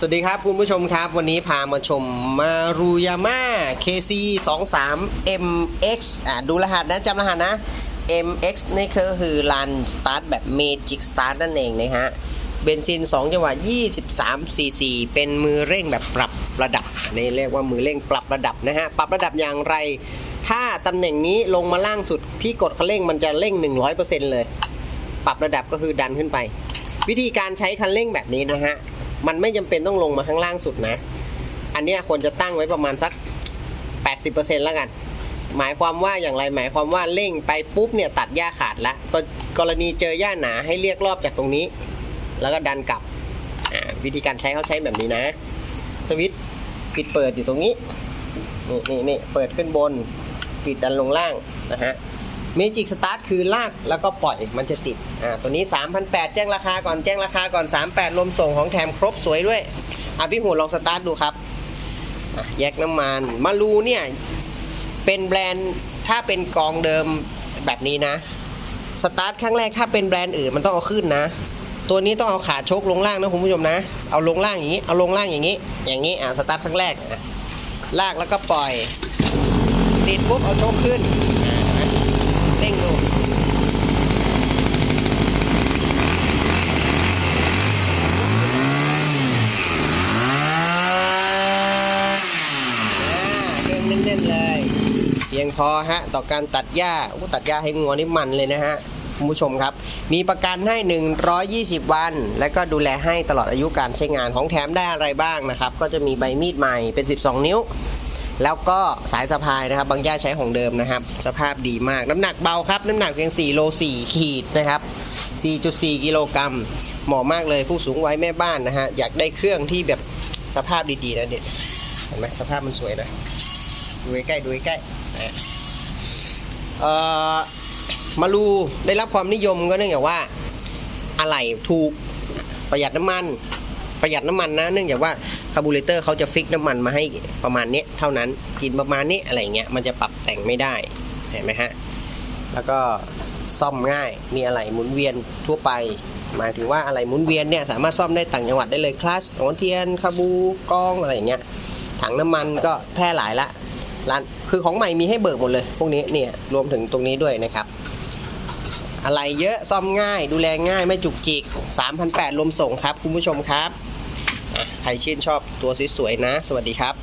สวัสดีครับคุณผู้ชมครับ วันนี้พามาชมมารุยาม่า KC 2 3 MX อะดูรหัสนะจำรหัสนะ MX นี่คือรันสตาร์ทแบบ Magic Start นั่นเองนะฮะเบนซิน 2 จังหวะ 23 cc เป็นมือเร่งแบบปรับระดับอันนี่เรียกว่ามือเร่งปรับระดับนะฮะ ปรับระดับอย่างไร ถ้าตำแหน่งนี้ลงมาล่างสุด พี่กดคันเร่งมันจะเร่ง 100%เลย ปรับระดับก็คือดันขึ้นไป วิธีการใช้คันเร่งแบบนี้นะฮะ มันไม่จำเป็นต้องลงมาข้างล่างสุดนะ อันนี้ควรจะตั้งไว้ประมาณสัก 80%แล้วกัน หมายความว่าอย่างไรหมายความว่าเร่งไปปุ๊บเนี่ยตัดหญ้าขาดและก็กรณีเจอหญ้าหนาให้เรียกรอบจากตรงนี้ แล้วก็ดันกลับวิธีการใช้เขาใช้แบบนี้นะ สวิตช์ปิดเปิดอยู่ตรงนี้นี่นี่นี่เปิดขึ้นบน ปิดดันลงล่างนะฮะ เมจิกสตาร์ทคือลากแล้วก็ปล่อยมันจะติดอ่าตัวนี้ 3,800 แจ้งราคาก่อนแจ้งราคาก่อน 38รวมส่งของแถมครบสวยด้วยอะพี่หูลองสตาร์ทดูครับแยกน้ำมันมารูเนี่ยเป็นแบรนด์ถ้าเป็นกองเดิมแบบนี้นะสตาร์ทครั้งแรกถ้าเป็นแบรนด์อื่นมันต้องเอาขึ้นนะ ตัวนี้ต้องเอาขาชกลงล่างนะคุณผู้ชมนะ เอาลงล่างอย่างนี้ เอาลงล่างอย่างนี้ อย่างนี้อะสตาร์ทครั้งแรกลากแล้วก็ปล่อยติดปุ๊บเอาชกขึ้น เร่งดูเน่นๆเลย เพียงพอฮะ ต่อการตัดหญ้าโอ้ตัดหญ้าให้งัวนี่มันเลยนะฮะคุณผู้ชมครับ มีประกันให้ 120 วัน และก็ดูแลให้ตลอดอายุการใช้งานของแถมได้อะไรบ้างนะครับ ก็จะมีใบมีดใหม่เป็น 12 นิ้ว แล้วก็สายสะพายนะครับ บางย่าใช้ของเดิมนะครับ สภาพดีมาก น้ำหนักเบาครับ น้ำหนักเพียง4โล4ขีดนะครับ 4.4 กิโลกรัมเหมาะมากเลยผู้สูงวัยแม่บ้านนะฮะ อยากได้เครื่องที่แบบสภาพดีๆนะเด็ดเห็นไหมสภาพมันสวยนะ ดูใกล้ๆดูใกล้ๆเอ่อมารูได้รับความนิยมก็เนื่องจากว่าอะไรถูกประหยัดน้ำมัน ประหยัดน้ำมันนะ เนื่องจากว่าคาร์บูเรเตอร์เขาจะฟิกน้ำมันมาให้ประมาณนี้เท่านั้นกินประมาณนี้อะไรเงี้ยมันจะปรับแต่งไม่ได้เห็นไหมฮะแล้วก็ซ่อมง่ายมีอะไรหมุนเวียนทั่วไป หมายถึงว่าอะไรหมุนเวียนเนี่ยสามารถซ่อมได้ต่างจังหวัดได้เลยคลัสโอนเทียนคาบูกล้องอะไรอย่างเงี้ยถังน้ำมันก็แพร่หลายละร้านคือของใหม่มีให้เบิกหมดเลย พวกนี้เนี่ยรวมถึงตรงนี้ด้วยนะครับ อะไรเยอะซ่อมง่ายดูแลง่ายไม่จุกจิก 3,800รวมส่งครับ คุณผู้ชมครับ ใครชื่นชอบตัวสวยๆนะ สวัสดีครับ